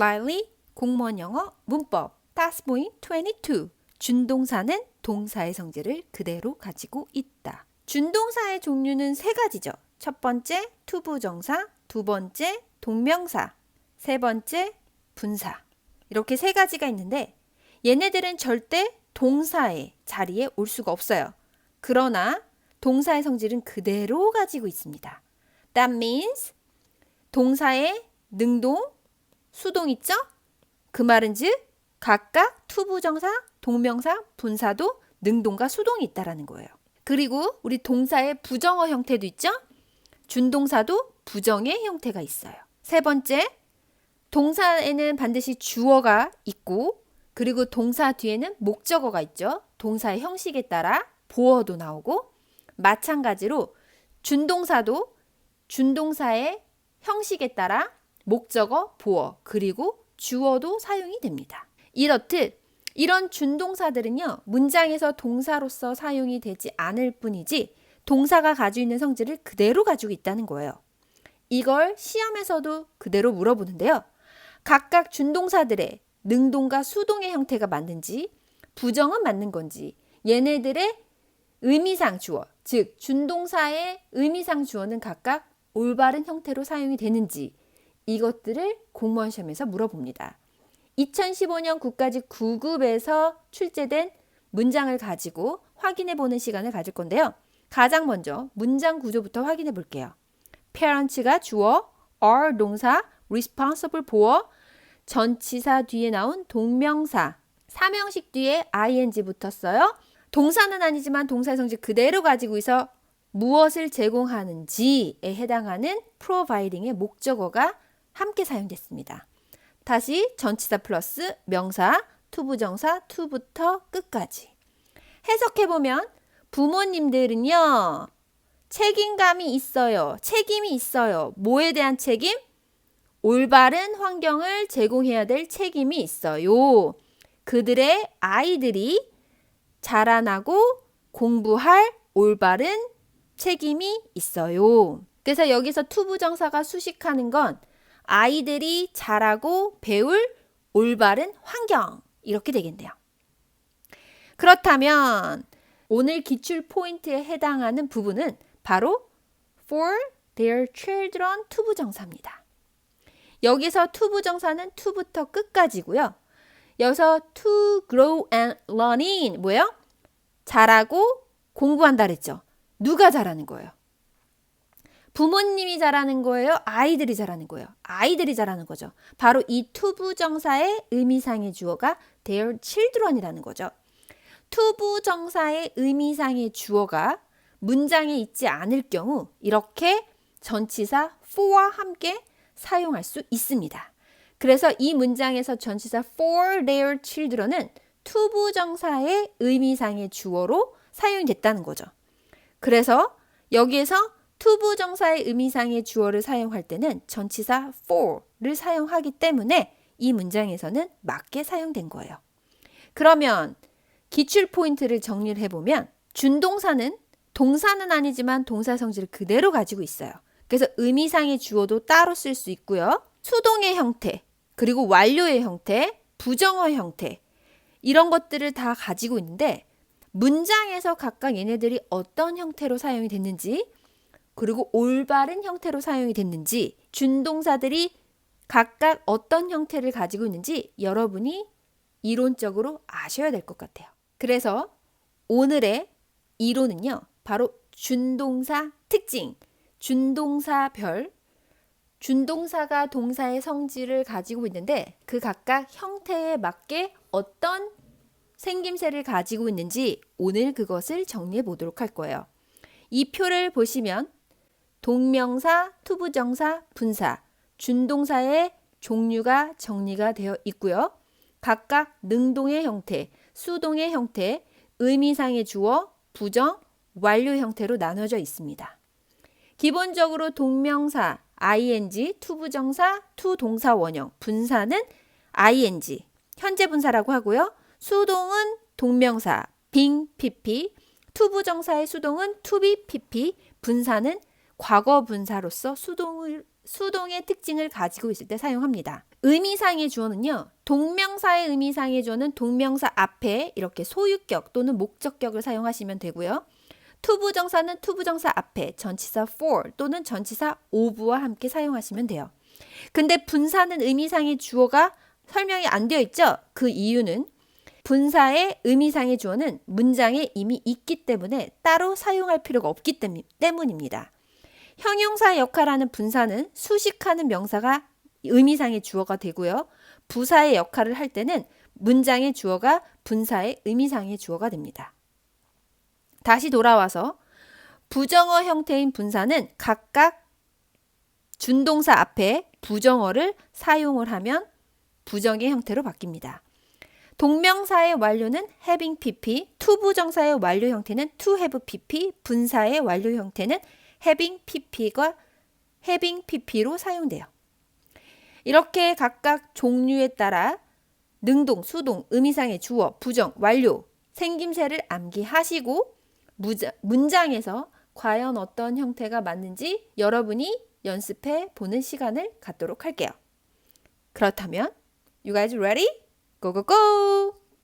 Lively 공무원 영어 문법 Task Point 22 준동사는 동사의 성질을 그대로 가지고 있다. 준동사의 종류는 세 가지죠. 첫 번째 투부정사, 두 번째 동명사, 세 번째 분사. 이렇게 세 가지가 있는데 얘네들은 절대 동사의 자리에 올 수가 없어요. 그러나 동사의 성질은 그대로 가지고 있습니다. That means 동사의 능동, 수동 있죠? 그 말은 즉 각각 투부정사, 동명사, 분사도 능동과 수동이 있다라는 거예요. 그리고 우리 동사의 부정어 형태도 있죠? 준동사도 부정의 형태가 있어요. 세 번째, 동사에는 반드시 주어가 있고 그리고 동사 뒤에는 목적어가 있죠. 동사의 형식에 따라 보어도 나오고 마찬가지로 준동사도 준동사의 형식에 따라 목적어, 보어, 그리고 주어도 사용이 됩니다. 이렇듯 이런 준동사들은요, 문장에서 동사로서 사용이 되지 않을 뿐이지 동사가 가지고 있는 성질을 그대로 가지고 있다는 거예요. 이걸 시험에서도 그대로 물어보는데요. 각각 준동사들의 능동과 수동의 형태가 맞는지, 부정은 맞는 건지, 얘네들의 의미상 주어, 즉 준동사의 의미상 주어는 각각 올바른 형태로 사용이 되는지 이것들을 공무원 시험에서 물어봅니다. 2015년 국가직 9급에서 출제된 문장을 가지고 확인해 보는 시간을 가질 건데요. 가장 먼저 문장 구조부터 확인해 볼게요. parents가 주어, are 동사, responsible 보어, 전치사 뒤에 나온 동명사, 사명식 뒤에 ing 붙었어요. 동사는 아니지만 동사의 성질 그대로 가지고 있어 무엇을 제공하는지에 해당하는 providing의 목적어가 함께 사용됐습니다. 다시 전치사 플러스 명사, 투부정사, 투부터 끝까지. 해석해보면 부모님들은요, 책임감이 있어요. 책임이 있어요. 뭐에 대한 책임? 올바른 환경을 제공해야 될 책임이 있어요. 그들의 아이들이 자라나고 공부할 올바른 책임이 있어요. 그래서 여기서 투부정사가 수식하는 건 아이들이 자라고 배울 올바른 환경 이렇게 되겠네요. 그렇다면 오늘 기출 포인트에 해당하는 부분은 바로 for their children 투부정사입니다. 여기서 투부정사는 to부터 끝까지고요. 여기서 to grow and learning 뭐예요? 잘하고 공부한다 그랬죠. 누가 잘하는 거예요? 부모님이 잘하는 거예요? 아이들이 잘하는 거예요? 아이들이 잘하는 거죠. 바로 이 투부정사의 의미상의 주어가 their children이라는 거죠. 투부정사의 의미상의 주어가 문장에 있지 않을 경우 이렇게 전치사 for와 함께 사용할 수 있습니다. 그래서 이 문장에서 전치사 for their children은 투부정사의 의미상의 주어로 사용이 됐다는 거죠. 그래서 여기에서 투부 정사의 의미상의 주어를 사용할 때는 전치사 for를 사용하기 때문에 이 문장에서는 맞게 사용된 거예요. 그러면 기출 포인트를 정리를 해보면 준동사는 동사는 아니지만 동사 성질을 그대로 가지고 있어요. 그래서 의미상의 주어도 따로 쓸 수 있고요. 수동의 형태, 그리고 완료의 형태, 부정어 형태 이런 것들을 다 가지고 있는데 문장에서 각각 얘네들이 어떤 형태로 사용이 됐는지 그리고 올바른 형태로 사용이 됐는지 준동사들이 각각 어떤 형태를 가지고 있는지 여러분이 이론적으로 아셔야 될 것 같아요. 그래서 오늘의 이론은요. 바로 준동사 특징, 준동사별, 준동사가 동사의 성질을 가지고 있는데 그 각각 형태에 맞게 어떤 생김새를 가지고 있는지 오늘 그것을 정리해 보도록 할 거예요. 이 표를 보시면 동명사, 투부정사, 분사, 준동사의 종류가 정리가 되어 있고요. 각각 능동의 형태, 수동의 형태, 의미상의 주어, 부정, 완료 형태로 나눠져 있습니다. 기본적으로 동명사, ing, 투부정사, 투동사 원형, 분사는 ing, 현재 분사라고 하고요. 수동은 동명사, 빙, pp, 투부정사의 수동은 투비, pp, 분사는 과거 분사로서 수동을 수동의 특징을 가지고 있을 때 사용합니다. 의미상의 주어는요. 동명사의 의미상의 주어는 동명사 앞에 이렇게 소유격 또는 목적격을 사용하시면 되고요. 투부정사는 투부정사 앞에 전치사 for 또는 전치사 of와 함께 사용하시면 돼요. 근데 분사는 의미상의 주어가 설명이 안 되어 있죠? 그 이유는 분사의 의미상의 주어는 문장에 이미 있기 때문에 따로 사용할 필요가 없기 때문- 때문입니다. 형용사 역할하는 분사는 수식하는 명사가 의미상의 주어가 되고요. 부사의 역할을 할 때는 문장의 주어가 분사의 의미상의 주어가 됩니다. 다시 돌아와서 부정어 형태인 분사는 각각 준동사 앞에 부정어를 사용을 하면 부정의 형태로 바뀝니다. 동명사의 완료는 having pp, 투부정사의 완료 형태는 to have pp, 분사의 완료 형태는 having pp가 having pp로 사용돼요. 이렇게 각각 종류에 따라 능동, 수동, 의미상의 주어, 부정, 완료, 생김새를 암기하시고 문장에서 과연 어떤 형태가 맞는지 여러분이 연습해 보는 시간을 갖도록 할게요. 그렇다면 You guys ready? Go go go!